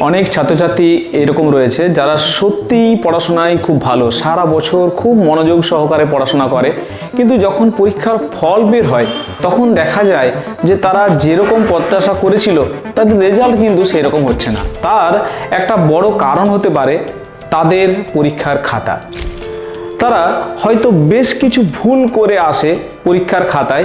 অনেক ছাত্রছাত্রী এরকম রয়েছে যারা সত্যিই পড়াশোনায় খুব ভালো। সারা বছর খুব মনোযোগ সহকারে পড়াশোনা করে। কিন্তু যখন পরীক্ষার ফল বের হয়, তখন দেখা যায় যে তারা যেরকম প্রত্যাশা করেছিল তাদের রেজাল্ট কিন্তু সেরকম হচ্ছে না। তার একটা বড় কারণ হতে পারে তাদের পরীক্ষার খাতা। তারা হয়তো বেশ কিছু ভুল করে আসে পরীক্ষার খাতায়,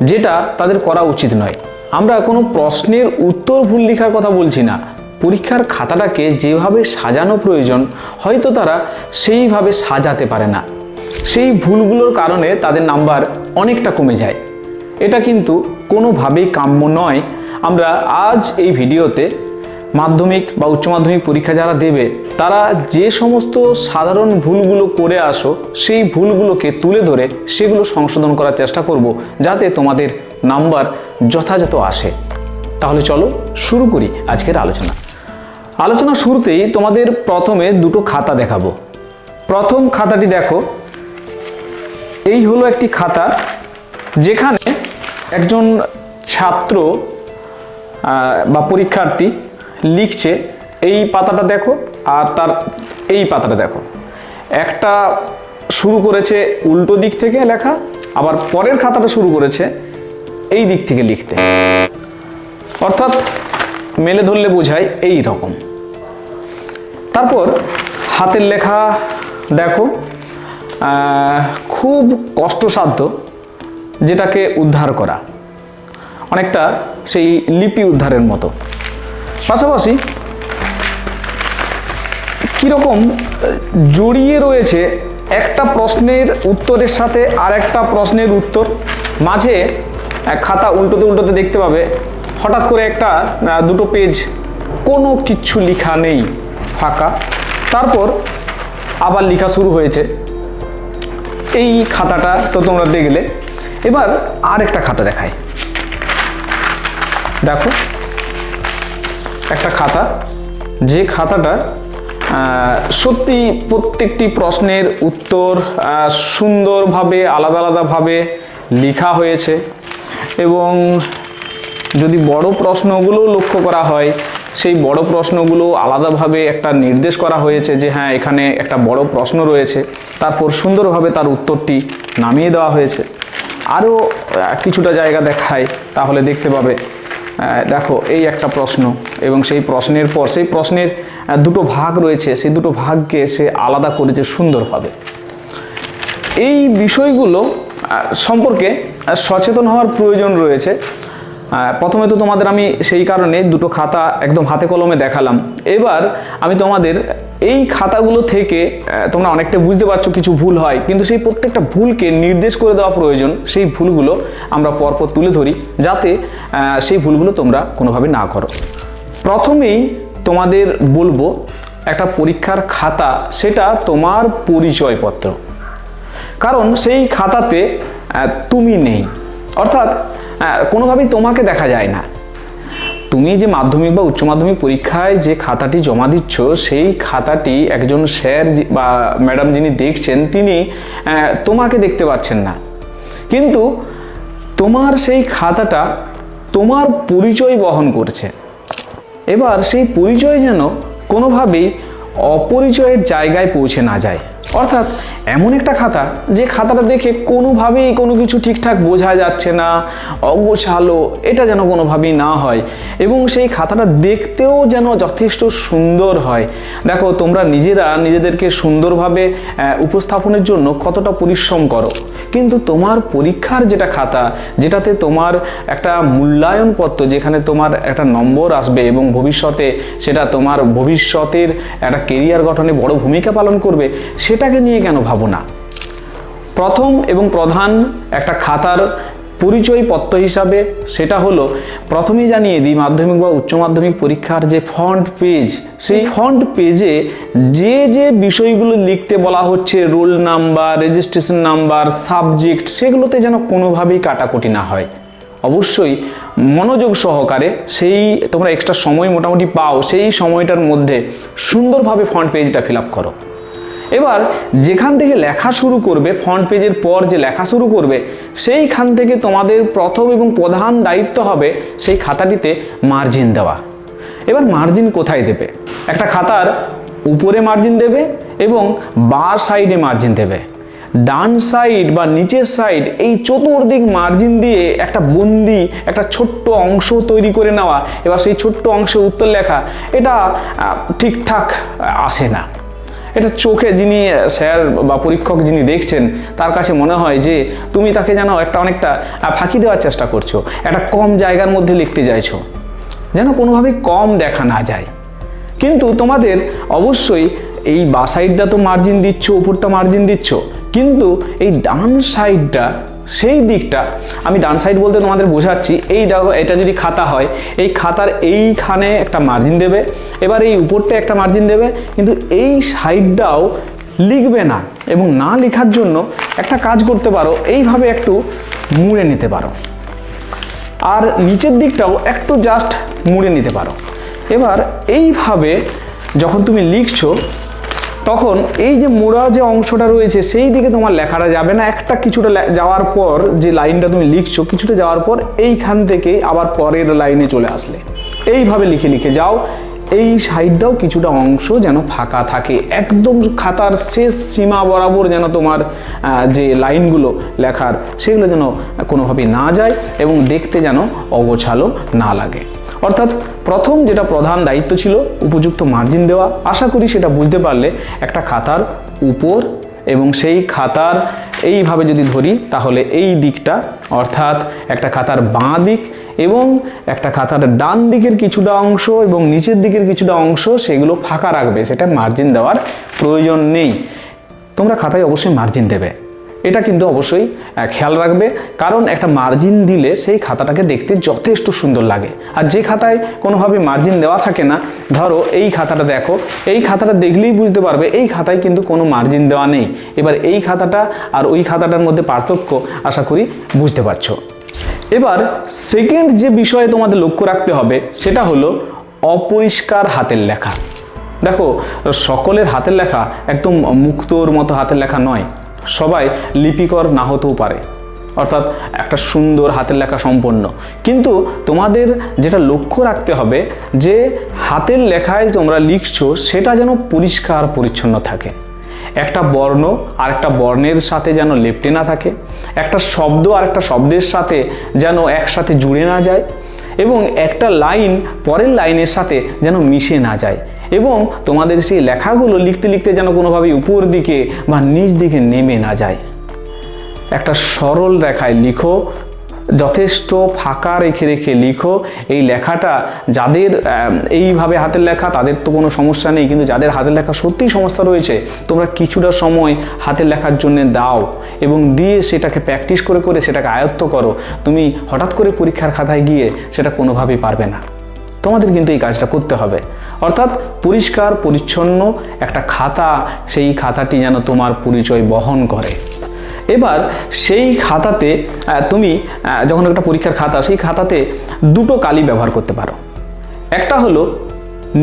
যেটা তাদের করা উচিত নয়। আমরা কোনো প্রশ্নের উত্তর ভুল লেখার কথা বলছি না। পরীক্ষার খাতাটাকে যেভাবে সাজানো প্রয়োজন, হয়তো তারা সেইভাবে সাজাতে পারে না। সেই ভুলগুলোর কারণে তাদের নাম্বার অনেকটা কমে যায়। এটা কিন্তু কোনোভাবেই কাম্য নয়। আমরা আজ এই ভিডিওতে মাধ্যমিক বা উচ্চ মাধ্যমিক পরীক্ষা যারা দেবে, তারা যে সমস্ত সাধারণ ভুলগুলো করে আসো, সেই ভুলগুলোকে তুলে ধরে সেগুলো সংশোধন করার চেষ্টা করব, যাতে তোমাদের নাম্বার যথাযথ আসে। তাহলে চলো শুরু করি আজকের আলোচনা। আলোচনা শুরুতেই তোমাদের প্রথমে দুটো খাতা দেখাবো। প্রথম খাতাটি দেখো। এই হলো একটি খাতা যেখানে একজন ছাত্র বা পরীক্ষার্থী লিখছে, এই পাতাটা দেখো আর তার এই পাতাটা দেখো। একটা শুরু করেছে উল্টো দিক থেকে লেখা, আবার পরের খাতাটা শুরু করেছে এই দিক থেকে লিখতে। অর্থাৎ মেলে ধরলে বোঝায় এই রকম। তারপর হাতের লেখা দেখো খুব কষ্টসাধ্য যেটাকে উদ্ধার করা। অনেকটা সেই লিপি উদ্ধারের মতো। পাশাপাশি কীরকম জড়িয়ে রয়েছে একটা প্রশ্নের উত্তরের সাথে আর একটা প্রশ্নের উত্তর। মাঝে খাতা উল্টোতে উল্টোতে দেখতে পাবে, হঠাৎ করে একটা দুটো পেজ কোনো কিচ্ছু লেখা নেই। ফাঁকা। তারপর আবার লেখা শুরু হয়েছে। এই খাতাটা তো তোমরা দেখলে। এবার আর একটা খাতা দেখায় দেখো, একটা খাতা। যে খাতাটা সত্যি প্রত্যেকটি প্রশ্নের উত্তর সুন্দরভাবে, আলাদা আলাদাভাবে লেখা হয়েছে। এবং যদি বড় প্রশ্নগুলো লক্ষ্য করা হয় সেই বড় প্রশ্নগুলো আলাদাভাবে একটা নির্দেশ করা হয়েছে যে হ্যাঁ এখানে একটা বড় প্রশ্ন রয়েছে। তারপর সুন্দরভাবে তার উত্তরটি নামিয়ে দেওয়া হয়েছে। আরও কিছুটা জায়গা দেখায়, তাহলে দেখতে পাবে। দেখো, এই একটা প্রশ্ন এবং সেই প্রশ্নের পর, সেই প্রশ্নের দুটো ভাগ রয়েছে। সেই দুটো ভাগকে সে আলাদা করেছে সুন্দরভাবে এই বিষয়গুলো সম্পর্কে সচেতন হওয়ার প্রয়োজন রয়েছে। প্রথমে তো তোমাদের আমি সেই কারণে দুটো খাতা একদম হাতে কলমে দেখালাম। এবার আমি তোমাদের এই খাতাগুলো থেকে তোমরা অনেকটা বুঝতে পারছ কিছু ভুল হয়, কিন্তু সেই প্রত্যেকটা ভুলকে নির্দেশ করে দেওয়া প্রয়োজন, সেই ভুলগুলো আমরা পরপর তুলে ধরি, যাতে সেই ভুলগুলো তোমরা কোনোভাবে না করো। প্রথমেই তোমাদের বলব একটা পরীক্ষার খাতা, সেটা তোমার পরিচয়পত্র। কারণ সেই খাতাতে তুমি নেই। অর্থাৎ কোনোভাবেই তোমাকে দেখা যায় না। তুমি যে মাধ্যমিক বা উচ্চ মাধ্যমিক পরীক্ষায় যে খাতাটি জমা দিচ্ছ, সেই খাতাটি একজন স্যার বা ম্যাডাম যিনি দেখছেন, তিনি তোমাকে দেখতে পাচ্ছেন না। কিন্তু তোমার সেই খাতাটা তোমার পরিচয় বহন করছে। এবার সেই পরিচয় যেন কোনোভাবেই অপরিচয়ের জায়গায় পৌঁছে না যায়। অর্থাৎ এমন একটা খাতা যে খাতাটা দেখে কোনোভাবেই কোনো কিছু ঠিকঠাক বোঝা যাচ্ছে না, অগোছালো, এটা যেন কোনোভাবেই না হয়। এবং সেই খাতাটা দেখতেও যেন যথেষ্ট সুন্দর হয়। দেখো, তোমরা নিজেরা নিজেদেরকে সুন্দরভাবে উপস্থাপনের জন্য কতটা পরিশ্রম করো। কিন্তু তোমার পরীক্ষার যেটা খাতা, যেটাতে তোমার একটা মূল্যায়নপত্র যেখানে তোমার একটা নম্বর আসবে এবং ভবিষ্যতে সেটা তোমার ভবিষ্যতের একটা কেরিয়ার গঠনে বড় ভূমিকা পালন করবে সেটাকে নিয়ে কেন ভাবো না? প্রথম এবং প্রধান একটা খাতার পরিচয়পত্র হিসাবে সেটা হলো, প্রথমেই জানিয়ে দিই মাধ্যমিক বা উচ্চ মাধ্যমিক পরীক্ষার যে ফ্রন্ট পেজ সেই ফ্রন্ট পেজে যে যে বিষয়গুলো লিখতে বলা হচ্ছে, roll number registration number subject সেগুলোতে যেন কোনোভাবেই কাটাকুটি না হয়। অবশ্যই মনোযোগ সহকারে সেই তোমরা এক্সট্রা সময় মোটামুটি পাও, সেই সময়টার মধ্যে সুন্দরভাবে ফ্রন্ট পেজটা ফিল আপ করো। এবার যেখান থেকে লেখা শুরু করবে ফ্রন্ট পেজের পর যে লেখা শুরু করবে, সেইখান থেকে তোমাদের প্রথম এবং প্রধান দায়িত্ব হবে সেই খাতাটিতে মার্জিন দেওয়া। এবার মার্জিন কোথায় দেবে? একটা খাতার উপরে মার্জিন দেবে এবং বা সাইডে মার্জিন দেবে। ডান সাইড বা নিচের সাইড এই চতুর্দিক মার্জিন দিয়ে একটা বন্দি, একটা ছোট্ট অংশ তৈরি করে নেওয়া। এবার সেই ছোট্ট অংশে উত্তর লেখা, এটা ঠিকঠাক আসে না। এটা চোখে যিনি স্যার বা পরীক্ষক যিনি দেখছেন, তার কাছে মনে হয় যে তুমি তাকে যেন একটা অনেকটা ফাঁকি দেওয়ার চেষ্টা করছ, একটা কম জায়গার মধ্যে লিখতে চাইছো, যেন কোনোভাবেই কম দেখা না যায়। কিন্তু তোমাদের অবশ্যই এই বা সাইডটা তো মার্জিন দিচ্ছ উপরটা মার্জিন দিচ্ছ, কিন্তু এই ডান সাইডটা সেই দিকটা আমি ডান সাইড বলতে তোমাদের বোঝাচ্ছি। এই দেখো, এটা যদি খাতা হয়, এই খাতার এইখানে একটা মার্জিন দেবে, এবার এই উপরটা একটা মার্জিন দেবে, কিন্তু এই সাইডটাও লিখবে না এবং না লেখার জন্য একটা কাজ করতে পারো, এইভাবে একটু মুড়ে নিতে পারো। আর নিচের দিকটাও একটু জাস্ট মুড়ে নিতে পারো। এবার এইভাবে যখন তুমি লিখছো তখন এই যে মোড়া যে অংশটা রয়েছে, সেই দিকে তোমার লেখাটা যাবে না। একটা কিছুটা যাওয়ার পর যে লাইনটা তুমি লিখছো, কিছুটা যাওয়ার পর এইখান থেকে আবার পরের লাইনে চলে আসলে। এইভাবে লিখে লিখে যাও। এই সাইডটাও কিছুটা অংশ যেন ফাঁকা থাকে। একদম খাতার শেষ সীমা বরাবর যেন তোমার যে লাইনগুলো লেখার, সেগুলো যেন কোনোভাবে না যায় এবং দেখতে যেন অগোছালো না লাগে। অর্থাৎ প্রথম যেটা প্রধান দায়িত্ব ছিল, উপযুক্ত মার্জিন দেওয়া। আশা করি সেটা বুঝতে পারলে একটা খাতার উপর এবং সেই খাতার এইভাবে যদি ধরি, তাহলে এই দিকটা, অর্থাৎ একটা খাতার বাঁ দিক এবং একটা খাতার ডান দিকের কিছুটা অংশ এবং নিচের দিকের কিছুটা অংশ, সেগুলো ফাঁকা রাখবে। সেটা মার্জিন দেওয়ার প্রয়োজন নেই। তোমরা খাতায় অবশ্যই মার্জিন দেবে। এটা কিন্তু অবশ্যই খেয়াল রাখবে। কারণ একটা মার্জিন দিলে সেই খাতাটাকে দেখতে যথেষ্ট সুন্দর লাগে। আর যে খাতায় কোনোভাবে মার্জিন দেওয়া থাকে না, ধরো এই খাতাটা দেখো, এই খাতাটা দেখলেই বুঝতে পারবে এই খাতায় কিন্তু কোনো মার্জিন দেওয়া নেই। এবার এই খাতাটা আর ওই খাতাটার মধ্যে পার্থক্য আশা করি বুঝতে পারছ। এবার সেকেন্ড যে বিষয়ে তোমাদের লক্ষ্য রাখতে হবে, সেটা হলো অপরিষ্কার হাতের লেখা। দেখো, সকলের হাতের লেখা একদম মুক্তোর মতো হাতের লেখা নয়। সবাই লিপিকর না হতেও পারে। অর্থাৎ একটা সুন্দর হাতের লেখা সম্পন্ন। কিন্তু তোমাদের যেটা লক্ষ্য রাখতে হবে, যে হাতের লেখায় তোমরা লিখছো, সেটা যেন পরিষ্কার পরিচ্ছন্ন থাকে। একটা বর্ণ আর একটা বর্ণের সাথে যেন লেপটে না থাকে। একটা শব্দ আর একটা শব্দের সাথে যেন একসাথে জুড়ে না যায়। এবং একটা লাইন পরের লাইনের সাথে যেন মিশে না যায়। এবং তোমাদের সেই লেখাগুলো লিখতে লিখতে যেন কোনোভাবে উপর দিকে বা নিচ দিকে নেমে না যায়। একটা সরল রেখায় লিখো, যথেষ্ট ফাঁকা রেখে রেখে লিখো, এই লেখাটা যাদের এইভাবে হাতের লেখা, তাদের তো কোনো সমস্যা নেই, কিন্তু যাদের হাতের লেখা সত্যিই সমস্যা রয়েছে, তোমরা কিছুটা সময় হাতের লেখার জন্য দাও এবং দিয়ে সেটাকে প্র্যাকটিস করে করে সেটাকে আয়ত্ত করো। তুমি হঠাৎ করে পরীক্ষার খাতায় গিয়ে সেটা কোনোভাবেই পারবে না। তোমাদের কিন্তু এই কাজটা করতে হবে। অর্থাৎ পরিষ্কার, পরিচ্ছন্ন একটা খাতা, সেই খাতাটি যেন তোমার পরিচয় বহন করে। এবার সেই খাতাতে তুমি যখন একটা পরীক্ষার খাতা, সেই খাতাতে দুটো কালি ব্যবহার করতে পারো। একটা হলো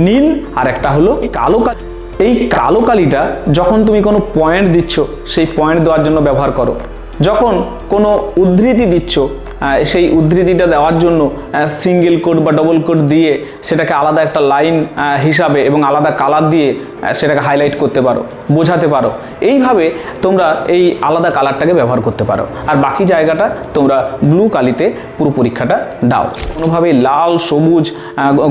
নীল আর একটা হলো কালো কালি। এই কালো কালিটা যখন তুমি কোনো পয়েন্ট দিচ্ছ, সেই পয়েন্ট দেওয়ার জন্য ব্যবহার করো। যখন কোনো উদ্ধৃতি দিচ্ছ সেই উদ্ধৃতিটা দেওয়ার জন্য সিঙ্গেল কোড বা ডবল কোড দিয়ে সেটাকে আলাদা একটা লাইন হিসাবে এবং আলাদা কালার দিয়ে সেটাকে হাইলাইট করতে পারো, বোঝাতে পারো। এইভাবে তোমরা এই আলাদা কালারটাকে ব্যবহার করতে পারো। আর বাকি জায়গাটা তোমরা ব্লু কালিতে পুরো পরীক্ষাটা দাও। কোনোভাবেই লাল, সবুজ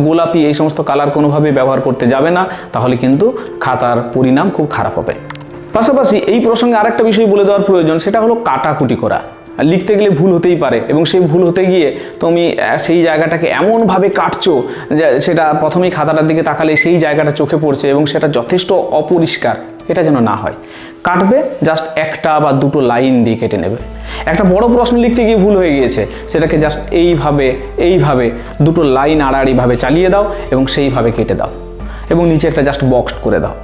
গোলাপি এই সমস্ত কালার কোনোভাবেই ব্যবহার করতে যাবে না, তাহলে কিন্তু খাতার পরিণাম খুব খারাপ হবে। পাশাপাশি এই প্রসঙ্গে আরেকটা বিষয় বলে দেওয়ার প্রয়োজন, সেটা হলো কাটাকুটি করা। লিখতে গেলে ভুল হতেই পারে এবং সেই ভুল হতে গিয়ে তুমি সেই জায়গাটাকে এমনভাবে কাটছো যে সেটা প্রথমেই খাতাটার দিকে তাকালে সেই জায়গাটা চোখে পড়ছে এবং সেটা যথেষ্ট অপরিষ্কার। এটা যেন না হয়। কাটবে জাস্ট একটা বা দুটো লাইন দিয়ে কেটে নেবে। একটা বড় প্রশ্ন লিখতে গিয়ে ভুল হয়ে গিয়েছে, সেটাকে জাস্ট এইভাবে এইভাবে দুটো লাইন আড়াআড়িভাবে চালিয়ে দাও এবং সেইভাবে কেটে দাও। এবং নিচে একটা জাস্ট বক্স করে দাও।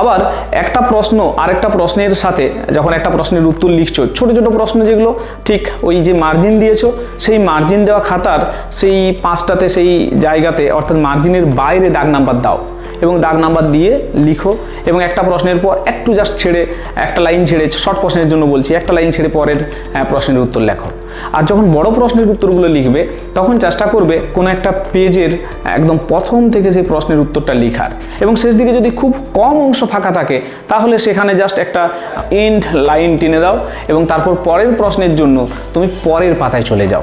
আবার একটা প্রশ্ন, আরেকটা প্রশ্নের সাথে যখন একটা প্রশ্নের উত্তর লিখছো, ছোট ছোট প্রশ্ন যেগুলো, ঠিক ওই যে মার্জিন দিয়েছ, সেই মার্জিন দেওয়া খাতার সেই পাঁচটাতে, সেই জায়গাতে, অর্থাৎ মার্জিনের বাইরে দাগ নাম্বার দাও এবং দাগ নাম্বার দিয়ে লিখো এবং একটা প্রশ্নের পর একটু জাস্ট ছেড়ে, একটা লাইন ছেড়ে শর্ট প্রশ্নের জন্য বলছি, একটা লাইন ছেড়ে পরের প্রশ্নের উত্তর লেখো। আর যখন বড় প্রশ্নের উত্তরগুলো লিখবে, তখন চেষ্টা করবে কোনো একটা পেজের একদম প্রথম থেকে সেই প্রশ্নের উত্তরটা লেখার। এবং শেষ দিকে যদি খুব কম অংশ ফাঁকা থাকে, তাহলে সেখানে জাস্ট একটা এন্ড লাইন টেনে দাও এবং তারপর পরের প্রশ্নের জন্য তুমি পরের পাতায় চলে যাও।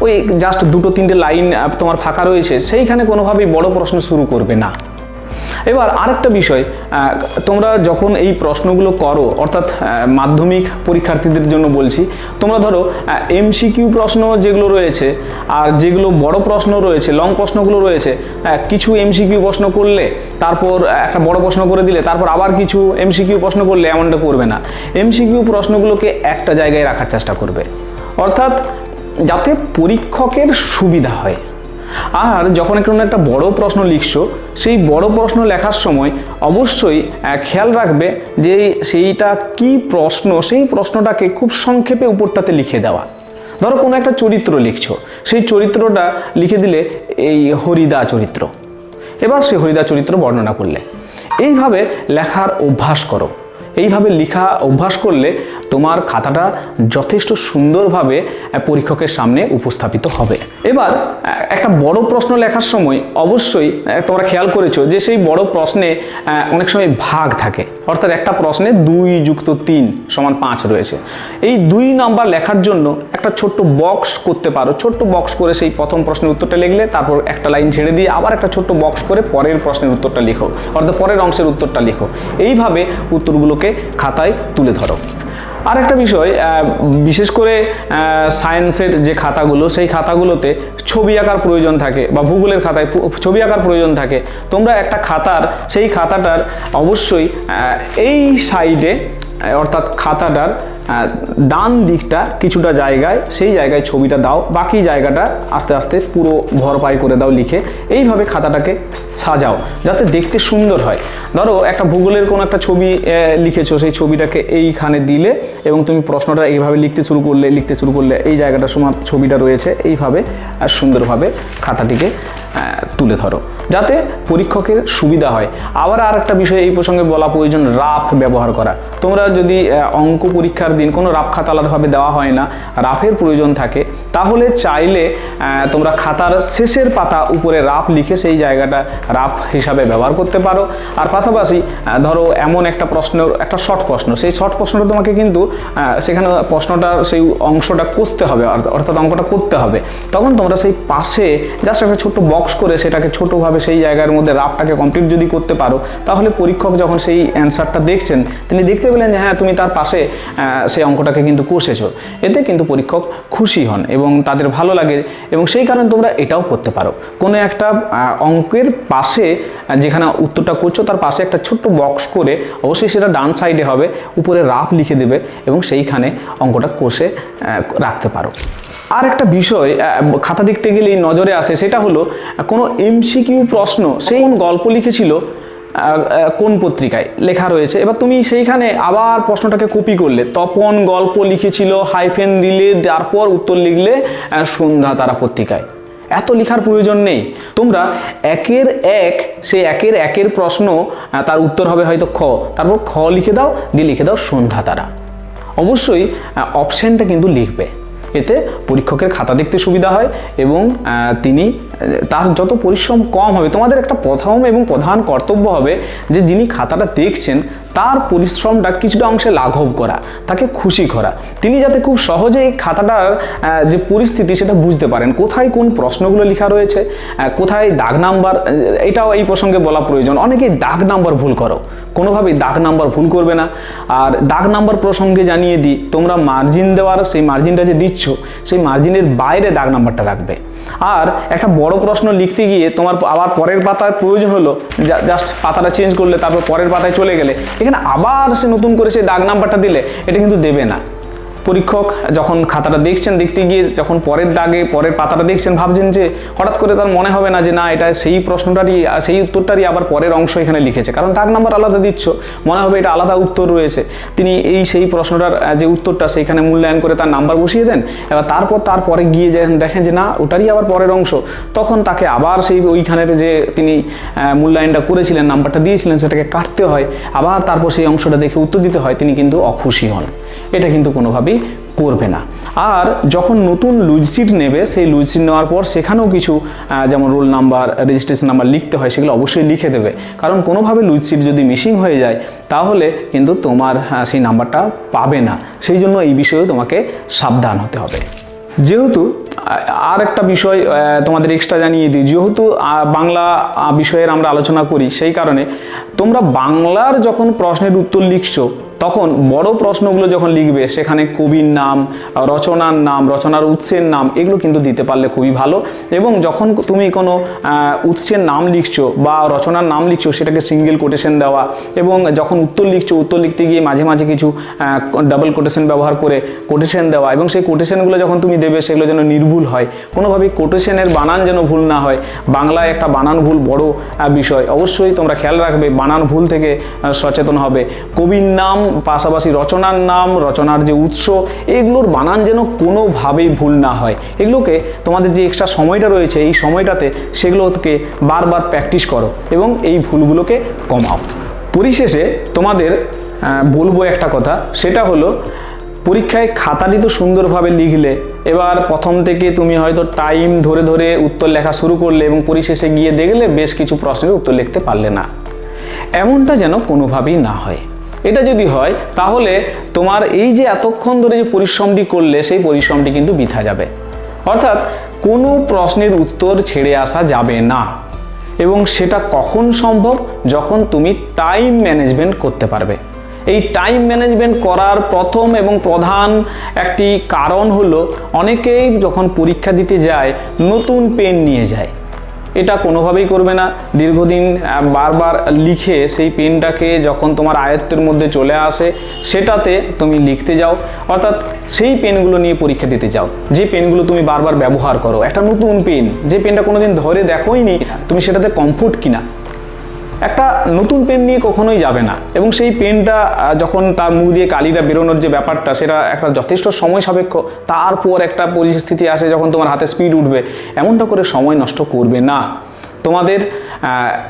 ওই জাস্ট দুটো, তিনটে লাইন তোমার ফাঁকা রয়েছে, সেইখানে কোনোভাবেই বড় প্রশ্ন শুরু করবে না। এবার আরেকটা বিষয় তোমরা যখন এই প্রশ্নগুলো করো, অর্থাৎ মাধ্যমিক পরীক্ষার্থীদের জন্য বলছি, তোমরা ধরো এমসিকিউ প্রশ্ন যেগুলো রয়েছে আর যেগুলো বড় প্রশ্ন রয়েছে লং প্রশ্নগুলো রয়েছে কিছু এমসিকিউ প্রশ্ন করলে তারপর একটা বড় প্রশ্ন করে দিলে তারপর আবার কিছু এমসিকিউ প্রশ্ন করলে এমনটা করবে না। এমসিকিউ প্রশ্নগুলোকে একটা জায়গায় রাখার চেষ্টা করবে। অর্থাৎ, যাতে পরীক্ষকের সুবিধা হয় আর যখন কোনো একটা বড় প্রশ্ন লিখছো, সেই বড় প্রশ্ন লেখার সময় অবশ্যই খেয়াল রাখবে যে সেইটা কি প্রশ্ন, সেই প্রশ্নটাকে খুব সংক্ষেপে উপরটাতে লিখে দেওয়া। ধরো কোনো একটা চরিত্র লিখছো, সেই চরিত্রটা লিখে দিলে এই হরিদা চরিত্র। এবার সেই হরিদা চরিত্র বর্ণনা করলে। এইভাবে লেখার অভ্যাস করো। এইভাবে লেখা অভ্যাস করলে তোমার খাতাটা যথেষ্ট সুন্দরভাবে পরীক্ষকের সামনে উপস্থাপিত হবে। এবার একটা বড় প্রশ্ন লেখার সময় অবশ্যই তোমরা খেয়াল করেছ যে সেই বড় প্রশ্নে অনেক সময় ভাগ থাকে। অর্থাৎ একটা প্রশ্নে দুই যুক্ত তিন সমান পাঁচ রয়েছে। এই দুই নাম্বার লেখার জন্য একটা ছোট্ট বক্স করতে পারো। ছোট্ট বক্স করে সেই প্রথম প্রশ্নের উত্তরটা লিখলে, তারপর একটা লাইন ছেড়ে দিয়ে আবার একটা ছোট্ট বক্স করে পরের প্রশ্নের উত্তরটা লিখো। অর্থাৎ পরের অংশের উত্তরটা লিখো। এইভাবে উত্তরগুলোকে খাতায় তুলে ধরো। আর একটা বিষয় বিশেষ করে সায়েন্সের যে খাতাগুলো, সেই খাতাগুলোতে ছবি আঁকার প্রয়োজন থাকে বা ভূগোলের খাতায় ছবি আঁকার প্রয়োজন থাকে। তোমরা একটা খাতার, সেই খাতাটার অবশ্যই এই সাইডে অর্থাৎ খাতাটার ডান দিকটা কিছুটা জায়গায় সেই জায়গায় ছবিটা দাও বাকি জায়গাটা আস্তে আস্তে পুরো ভরপাই করে দাও লিখে এইভাবে খাতাটাকে সাজাও যাতে দেখতে সুন্দর হয়। ধরো একটা ভূগোলের কোনো একটা ছবি লিখেছো সেই ছবিটাকে এইখানে দিলে এবং তুমি প্রশ্নটা এইভাবে লিখতে শুরু করলে লিখতে শুরু করলে এই জায়গাটা সমান ছবিটা রয়েছে এইভাবে আহ, সুন্দরভাবে খাতাটিকে তুলে ধরো। যাতে পরীক্ষকের সুবিধা হয়। আবার আর একটা বিষয় এই প্রসঙ্গে বলা প্রয়োজন, রাফ ব্যবহার করা। তোমরা যদি অঙ্ক পরীক্ষার দিন কোনো রাফ খাতা আলাদাভাবে দেওয়া হয় না, রাফের প্রয়োজন থাকে, তাহলে চাইলে তোমরা খাতার শেষের পাতা উপরে রাফ লিখে সেই জায়গাটা রাফ হিসাবে ব্যবহার করতে পারো। আর পাশাপাশি ধরো এমন একটা প্রশ্ন, একটা শর্ট প্রশ্ন। সেই শর্ট প্রশ্নটা তোমাকে কিন্তু সেখানে প্রশ্নটা সেই অংশটা কষতে হবে অর্থ- অর্থাৎ অঙ্কটা করতে হবে। তখন তোমরা সেই পাশে, জাস্ট একটা ছোট্ট বক্স করে সেটাকে ছোটোভাবে সেই জায়গার মধ্যে রাফটাকে কমপ্লিট যদি করতে পারো, তাহলে পরীক্ষক যখন সেই অ্যান্সারটা দেখছেন, তিনি দেখতে পেলেন যে হ্যাঁ তুমি তার পাশে সেই অঙ্কটাকে কিন্তু কষেছো। এতে কিন্তু পরীক্ষক খুশি হন এবং তাদের ভালো লাগে এবং সেই কারণে তোমরা এটাও করতে পারো। কোনো একটা অঙ্কের পাশে যেখানে উত্তরটা করছ, তার পাশে একটা ছোট্ট বক্স করে অবশ্যই সেটা ডান সাইডে হবে, উপরে রাফ লিখে দেবে এবং সেইখানে অঙ্কটা কষে রাখতে পারো। আর একটা বিষয় খাতা দেখতে গেলেই নজরে আসে, সেটা হলো, কোনো এমসিকিউ প্রশ্ন, সেই গল্প লিখেছিল কোন পত্রিকায় লেখা রয়েছে। এবার তুমি সেইখানে আবার প্রশ্নটাকে কপি করলে, তপন গল্প লিখেছিল হাইফেন দিলে, তারপর উত্তর লিখলে সন্ধ্যা তারা পত্রিকায়। এত লেখার প্রয়োজন নেই। তোমরা একের এক সে একের একের প্রশ্ন তার উত্তর হবে হয়তো খ, তারপর খ লিখে দাও, দিয়ে লিখে দাও সন্ধ্যা তারা। অবশ্যই অপশানটা কিন্তু লিখবে। এতে পরীক্ষকের খাতা দেখতে সুবিধা হয় এবং তিনি তার যত পরিশ্রম কম হবে, তোমাদের একটা প্রথম এবং প্রধান কর্তব্য হবে যে যিনি খাতাটা দেখছেন, তার পরিশ্রমটা কিছুটা অংশে লাঘব করা, তাকে খুশি করা। তিনি যাতে খুব সহজে এই খাতাটার যে পরিস্থিতি সেটা বুঝতে পারেন। কোথায় কোন প্রশ্নগুলো লেখা রয়েছে কোথায় দাগ নাম্বার এটাও এই প্রসঙ্গে বলা প্রয়োজন। অনেকেই দাগ নাম্বার ভুল করো। কোনোভাবেই দাগ নাম্বার ভুল করবে না। আর দাগ নাম্বার প্রসঙ্গে জানিয়ে দিই, তোমরা মার্জিন দেওয়ার, সেই মার্জিনটা যে দিচ্ছ, সেই মার্জিনের বাইরে দাগ নাম্বারটা রাখবে। আর একটা বড় প্রশ্ন লিখতে গিয়ে তোমার আবার পরের পাতার প্রয়োজন হলো জাস্ট পাতাটা চেঞ্জ করলে তারপর পরের পাতায় চলে গেলে। এখানে আবার সে নতুন করে সেই দাগ নাম্বারটা দিলে, এটা কিন্তু দেবে না। পরীক্ষক যখন খাতাটা দেখছেন, দেখতে গিয়ে যখন পরের দাগে, পরের পাতাটা দেখছেন, ভাবছেন যে হঠাৎ করে তার মনে হবে না যে না, এটা সেই প্রশ্নটারই, সেই উত্তরটারই আবার পরের অংশ এখানে লিখেছে। কারণ দাগ নাম্বার আলাদা দিচ্ছ, মনে হবে এটা আলাদা উত্তর রয়েছে। তিনি এই সেই প্রশ্নটার যে উত্তরটা সেইখানে মূল্যায়ন করে তার নাম্বার বসিয়ে দেন। এবার তারপর, তারপরে গিয়ে দেখেন যে না, ওটারই আবার পরের অংশ, তখন তাকে আবার সেই ওইখানের যে তিনি মূল্যায়নটা করেছিলেন, নাম্বারটা দিয়েছিলেন, সেটাকে কাটতে হয়। আবার তারপর সেই অংশটা দেখে উত্তর দিতে হয়, তিনি কিন্তু অখুশি হন। এটা কিন্তু কোনোভাবেই করবে না। আর যখন নতুন লুজ সিট নেবে, সেই লুজ সিট নেওয়ার পর সেখানেও কিছু যেমন রোল নাম্বার রেজিস্ট্রেশন নাম্বার লিখতে হয়, সেগুলো অবশ্যই লিখে দেবে। কারণ কোনোভাবে লুজ সিট যদি মিসিং হয়ে যায়, তাহলে কিন্তু তোমার সেই নাম্বারটা পাবে না। সেই জন্য এই বিষয়েও তোমাকে সাবধান হতে হবে। যেহেতু আর একটা বিষয় তোমাদের এক্সট্রা জানিয়ে দিই। যেহেতু বাংলা বিষয়ের আমরা আলোচনা করি, সেই কারণে তোমরা বাংলার যখন প্রশ্নের উত্তর লিখছো তখন বড় প্রশ্নগুলো যখন লিখবে, সেখানে কবির নাম, রচনার নাম, রচনার উৎসের নাম, এগুলো কিন্তু দিতে পারলে খুবই ভালো। এবং যখন তুমি কোনো উৎসের নাম লিখছো বা রচনার নাম লিখছো, সেটাকে সিঙ্গেল কোটেশন দেওয়া এবং যখন উত্তর লিখছো, উত্তর লিখতে গিয়ে মাঝে মাঝে কিছু ডাবল কোটেশন ব্যবহার করে কোটেশন দেওয়া এবং সেই কোটেশনগুলো যখন তুমি দেবে, সেগুলো যেন নির্ভুল হয়। কোনোভাবেই কোটেশনের বানান যেন ভুল না হয়। বাংলায় একটা বানান ভুল বড় বিষয়। অবশ্যই তোমরা খেয়াল রাখবে, বানান ভুল থেকে সচেতন হবে। কবির নাম পাশাপাশি রচনার নাম, রচনার যে উৎস, এগুলোর বানান যেন কোনোভাবেই ভুল না হয়। এগুলোকে তোমাদের যে এক্সট্রা সময়টা রয়েছে, এই সময়টাতে সেগুলোকে বারবার প্র্যাকটিস করো এবং এই ভুলগুলোকে কমাও। পরিশেষে তোমাদের বলব একটা কথা, সেটা হলো, পরীক্ষায় খাতাটি তো সুন্দরভাবে লিখলে, এবার প্রথম থেকে তুমি হয়তো টাইম ধরে ধরে উত্তর লেখা শুরু করলে এবং পরিশেষে গিয়ে দেখলে বেশ কিছু প্রশ্নের উত্তর লিখতে পারলে না। এমনটা যেন কোনোভাবেই না হয়। এটা যদি হয়, তাহলে তোমার এই যে এতক্ষণ ধরে যে পরিশ্রমটি করলে, সেই পরিশ্রমটি কিন্তু বৃথা যাবে। অর্থাৎ কোনো প্রশ্নের উত্তর ছেড়ে আসা যাবে না। এবং সেটা কখন সম্ভব? যখন তুমি টাইম ম্যানেজমেন্ট করতে পারবে। এই টাইম ম্যানেজমেন্ট করার প্রথম এবং প্রধান একটি কারণ হলো, অনেকেই যখন পরীক্ষা দিতে যায়, নতুন পেন নিয়ে যায়। এটা কোনোভাবেই করবে না। দীর্ঘদিন বারবার লিখে সেই পেনটাকে যখন তোমার আয়ত্তের মধ্যে চলে আসে, সেটাতে তুমি লিখতে যাও। অর্থাৎ সেই পেনগুলো নিয়ে পরীক্ষা দিতে যাও। যে পেনগুলো তুমি বারবার ব্যবহার করো। একটা নতুন পেন। যে পেনটা কোনোদিন ধরে দেখোই নি তুমি সেটাতে কমফোর্ট কিনা? একটা নতুন পেন নিয়ে কখনোই যাবে না। এবং সেই পেনটা যখন তার মুখ দিয়ে কালিটা বেরোনোর যে ব্যাপারটা, সেটা একটা যথেষ্ট সময় সাপেক্ষ। তারপর একটা পরিস্থিতি আসে যখন তোমার হাতে স্পিড উঠবে। এমনটা করে সময় নষ্ট করবে না। তোমাদের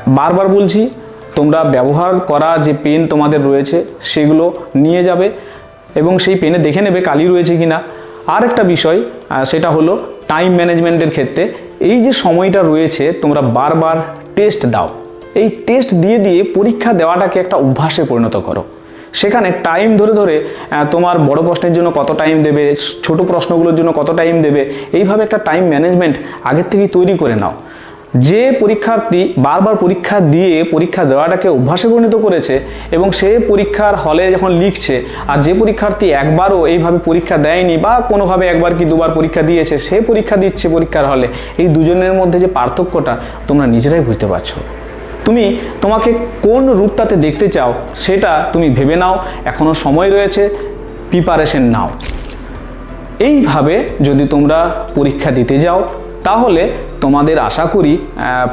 বারবার বলছি, তোমরা ব্যবহার করা যে পেন তোমাদের রয়েছে, সেগুলো নিয়ে যাবে এবং সেই পেনে দেখে নেবে কালি রয়েছে কিনা। আর একটা বিষয় সেটা হলো টাইম ম্যানেজমেন্টের ক্ষেত্রে। এই যে সময়টা রয়েছে, তোমরা বারবার টেস্ট দাও। এই টেস্ট দিয়ে দিয়ে পরীক্ষা দেওয়াটাকে একটা অভ্যাসে পরিণত করো। সেখানে টাইম ধরে ধরে তোমার বড় প্রশ্নের জন্য কত টাইম দেবে, ছোট প্রশ্নগুলোর জন্য কত টাইম দেবে, এইভাবে একটা টাইম ম্যানেজমেন্ট আগের থেকেই তৈরি করে নাও। যে পরীক্ষার্থী বারবার পরীক্ষা দিয়ে পরীক্ষা দেওয়াটাকে অভ্যাসে পরিণত করেছে এবং সে পরীক্ষার হলে যখন লিখছে, আর যে পরীক্ষার্থী একবারও এইভাবে পরীক্ষা দেয়নি বা কোনোভাবে একবার কি দুবার পরীক্ষা দিয়েছে, সে পরীক্ষা দিচ্ছে পরীক্ষার হলে, এই দুজনের মধ্যে যে পার্থক্যটা তোমরা নিজেরাই বুঝতে পারছ। তুমি তোমাকে কোন রূপটাতে দেখতে চাও সেটা তুমি ভেবে নাও। এখনও সময় রয়েছে প্রিপারেশন নাও। এইভাবে যদি তোমরা পরীক্ষা দিতে যাও, তাহলে তোমাদের আশা করি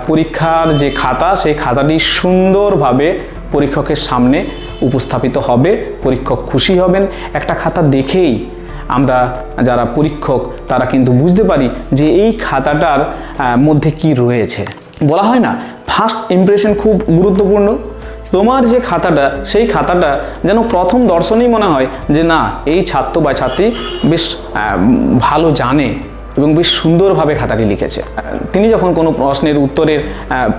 পরীক্ষার যে খাতা, সেই খাতাটি সুন্দরভাবে পরীক্ষকের সামনে উপস্থাপিত হবে, পরীক্ষক খুশি হবেন। একটা খাতা দেখেই আমরা যারা পরীক্ষক, তারা কিন্তু বুঝতে পারি যে এই খাতাটার মধ্যে কি রয়েছে। বলা হয় না ফার্স্ট ইমপ্রেশন খুব গুরুত্বপূর্ণ। তোমার যে খাতাটা, সেই খাতাটা যেন প্রথম দর্শনেই মনে হয় যে, না, এই ছাত্র বা ছাত্রী বেশ ভালো জানে। এবং বেশ সুন্দরভাবে খাতাটি লিখেছে। তিনি যখন কোনো প্রশ্নের উত্তরের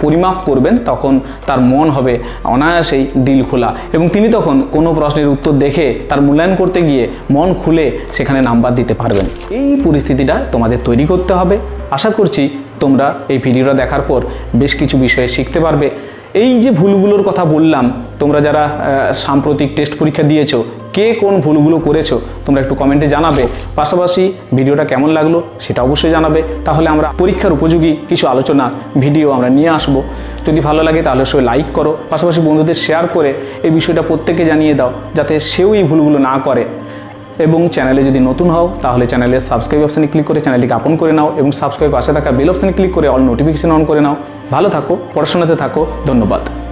পরিমাপ করবেন, তখন তার মন হবে অনায়াসেই দিল খোলা। এবং তিনি তখন কোনো প্রশ্নের উত্তর দেখে তার মূল্যায়ন করতে গিয়ে মন খুলে সেখানে নাম্বার দিতে পারবেন। এই পরিস্থিতিটা তোমাদের তৈরি করতে হবে। আশা করছি তোমরা এই ভিডিওটা দেখার পর বেশ কিছু বিষয়ে শিখতে পারবে। এই যে ভুলগুলোর কথা বললাম, তোমরা যারা সাম্প্রতিক টেস্ট পরীক্ষা দিয়েছ, কে কোন ভুলগুলো করেছ, তোমরা একটু কমেন্টে জানাবে। পাশাপাশি ভিডিওটা কেমন লাগল সেটা অবশ্যই জানাবে। তাহলে আমরা পরীক্ষার উপযোগী কিছু আলোচনা ভিডিও আমরা নিয়ে আসব। যদি ভালো লাগে তাহলে অবশ্যই লাইক করো। পাশাপাশি বন্ধুদের শেয়ার করে এই বিষয়টা প্রত্যেককে জানিয়ে দাও, যাতে সেও এই ভুলগুলো না করে। এবং চ্যানেলে যদি নতুন হও, তাহলে চ্যানেলের সাবস্ক্রাইব অপশানে ক্লিক করে চ্যানেলটিকে আপন করে নাও এবং সাবস্ক্রাইব পাশে থাকা বেল অপশানে ক্লিক করে অল নোটিফিকেশন অন করে নাও। ভালো থাকো, পড়াশোনাতে থাকো, ধন্যবাদ।